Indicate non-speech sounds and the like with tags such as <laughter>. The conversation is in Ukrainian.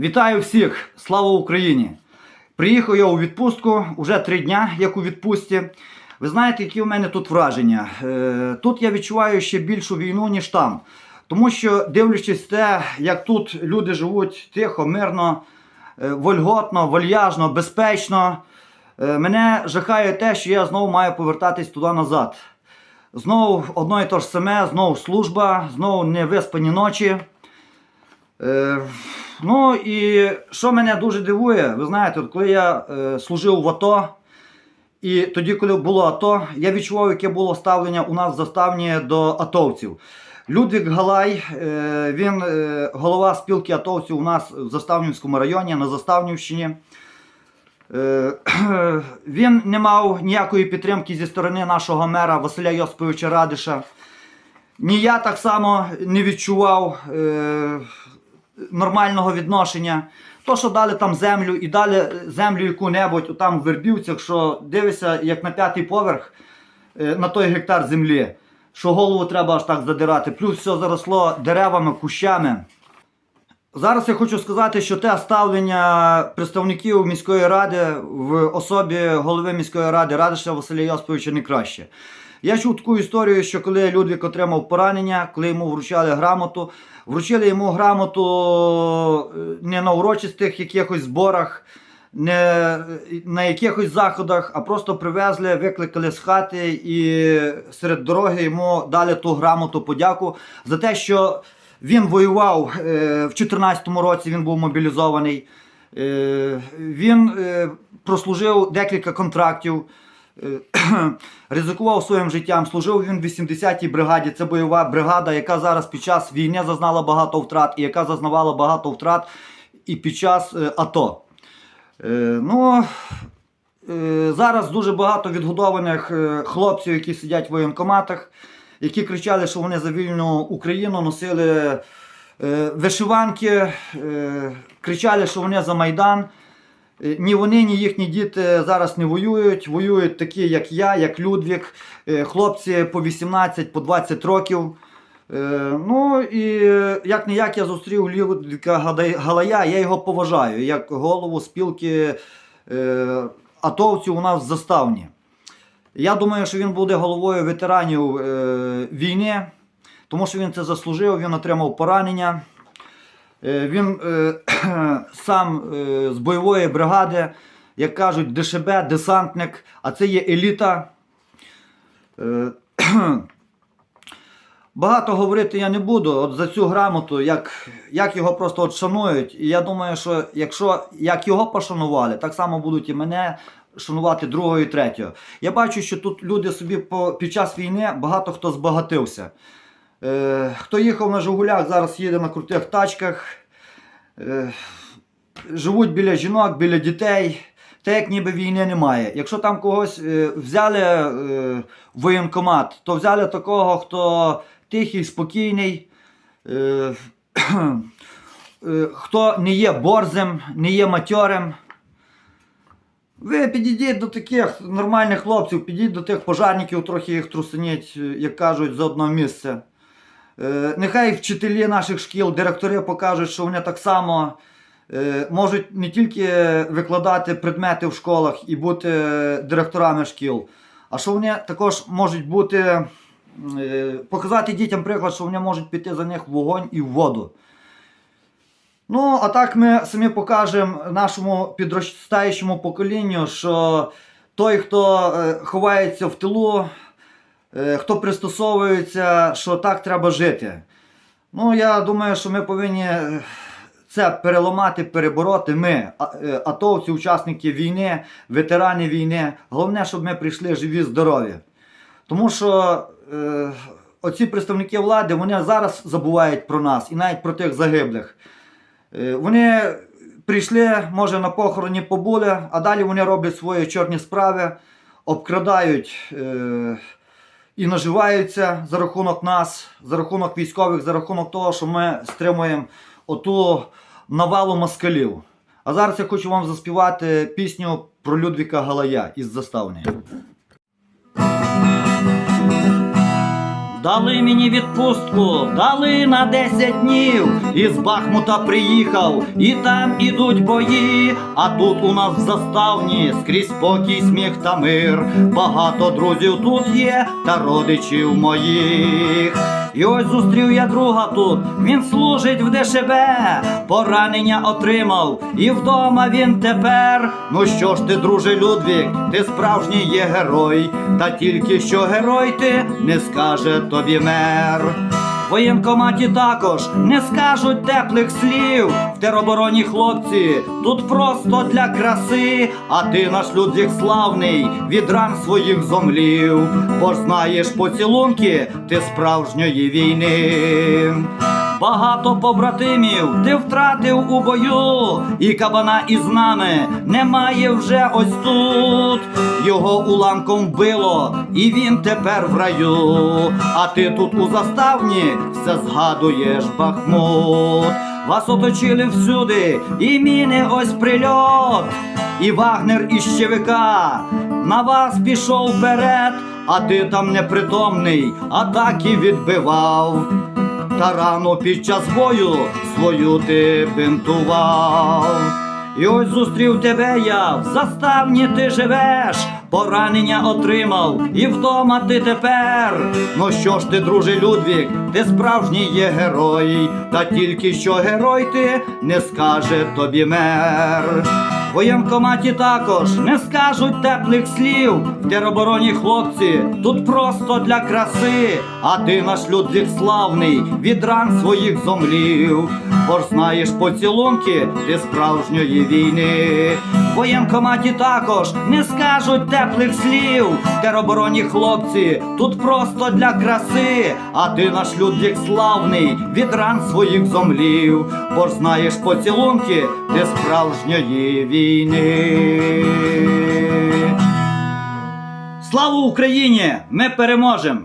Вітаю всіх! Слава Україні! Приїхав я у відпустку вже три дня, як у відпустці. Ви знаєте, які у мене тут враження? Е, Тут я відчуваю ще більшу війну, ніж там. Тому що, дивлячись те, як тут люди живуть тихо, мирно, е, вольготно, вальяжно, безпечно, е, мене жахає те, що я знову маю повертатись туди назад. Знову одно і те ж саме, знову служба, знову невиспані ночі. Ну і що мене дуже дивує, ви знаєте, коли я е, служив в АТО, і тоді, коли було АТО, я відчував, яке було ставлення у нас в заставні до атовців. Людвік Галай, е, він е, голова спілки атовців у нас в Заставнівському районі на Заставнівщині. Е, <clears throat> Він не мав ніякої підтримки зі сторони нашого мера Василя Йосиповича Радиша. Ні я так само не відчував нормального відношення. То, що дали там землю і дали землю яку-небудь там в Вербівцях, що дивишся, як на п'ятий поверх е, на той гектар землі, що голову треба аж так задирати. Плюс все заросло деревами, кущами. Зараз я хочу сказати, що те ставлення представників міської ради в особі голови міської ради Радиша Василя Йосиповича не краще. Я чув таку історію, що коли Людвік отримав поранення, коли йому вручали грамоту, вручили йому грамоту е, не на урочистих якихось зборах, не на якихось заходах, а просто привезли, викликали з хати і серед дороги йому дали ту грамоту подяку за те, що він воював е, в 2014 році, він був мобілізований. Е, він е, прослужив декілька контрактів, е, <clears throat> ризикував своїм життям. Служив він в 80-й бригаді. Це бойова бригада, яка зараз під час війни зазнала багато втрат, і яка зазнавала багато втрат і під час е, АТО. Е, ну, е, зараз дуже багато відгодованих е, хлопців, які сидять в воєнкоматах, які кричали, що вони за вільну Україну носили е, вишиванки, е, кричали, що вони за Майдан. Е, Ні вони, ні їхні діти зараз не воюють. Воюють такі, як я, як Людвік, е, хлопці по 18, по 20 років. Е, Ну і як не як я зустрів Людвіка Галая, я його поважаю як голову спілки атовців у нас в заставні. Я думаю, що він буде головою ветеранів війни, тому що він це заслужив, він отримав поранення. Е, Він е, <clears throat> сам е, з бойової бригади, як кажуть, ДШБ, десантник, а це є еліта. <clears throat> Багато говорити я не буду от за цю грамоту, як, як його просто от шанують. І я думаю, що якщо як його пошанували, так само будуть і мене шанувати другого і третього. Я бачу, що тут люди собі по, під час війни багато хто збагатився. Е, хто їхав на Жигулях, зараз їде на крутих тачках. Е, живуть біля жінок, біля дітей. Те, як ніби війни немає. Якщо там когось е, взяли е, воєнкомат, то взяли такого, хто тихий, спокійний, е, <clears throat> е, хто не є борзим, не є матьорим. Ви підійдіть до таких нормальних хлопців, підійдіть до тих пожарників, трохи їх трусиніть, е, як кажуть, за одне місце. Е, Нехай вчителі наших шкіл, директори покажуть, що вони так само е, можуть не тільки викладати предмети в школах і бути директорами шкіл, а що вони також можуть бути, е, показати дітям приклад, що вони можуть піти за них в вогонь і в воду. Ну, а так ми самі покажемо нашому підростаючому поколінню, що той, хто ховається в тилу, хто пристосовується, що так треба жити. Ну, я думаю, що ми повинні е, це переламати, перебороти. Ми, е, атовці, учасники війни, ветерани війни. Головне, щоб ми прийшли живі, здорові. Тому що е, оці представники влади вони зараз забувають про нас і навіть про тих загиблих. Е, Вони прийшли, може, на похороні побули, а далі вони роблять свої чорні справи, обкрадають е, і наживаються за рахунок нас, за рахунок військових, за рахунок того, що ми стримуємо оту навалу москалів. А зараз я хочу вам заспівати пісню про Людвіка Галая із заставні. Дали мені відпустку, дали на 10 днів. Із Бахмута приїхав, і там ідуть бої. А тут у нас в заставні скрізь спокій, сміх та мир. Багато друзів тут є, та родичів моїх. І ось зустрів я друга тут, він служить в ДШБ, поранення отримав, і вдома він тепер. Ну що ж ти, друже Людвік, ти справжній є герой, та тільки що герой ти не скаже тобі мер. В воєнкоматі також не скажуть теплих слів. В теробороні хлопці тут просто для краси. А ти наш Людвік славний від ран своїх зомлів. Бо знаєш поцілунки ти справжньої війни. Багато побратимів ти втратив у бою, і кабана із нами немає вже ось тут. Його уламком вбило, і він тепер в раю. А ти тут у заставні все згадуєш Бахмут. Вас оточили всюди, і міни ось прильот, і Вагнер із щевика на вас пішов вперед, а ти там непритомний, атаки відбивав. Та рану під час бою свою ти бинтував. І ось зустрів тебе я, в заставні ти живеш, поранення отримав, і вдома ти тепер. Ну що ж ти, друже Людвік, ти справжній є герой, та тільки що герой ти не скаже тобі мер. В воєнкоматі також не скажуть теплих слів. В теробороні хлопці тут просто для краси. А ти наш Людвік славний від ран своїх зомлів. Бо знаєш поцілунки ти справжньої війни. Воєнкоматі також не скажуть теплих слів. В теробороні хлопці тут просто для краси. А ти наш Людвік славний від ран своїх зомлів. Бо ж знаєш поцілунки ти справжньої війни. Слава Україні! Ми переможемо!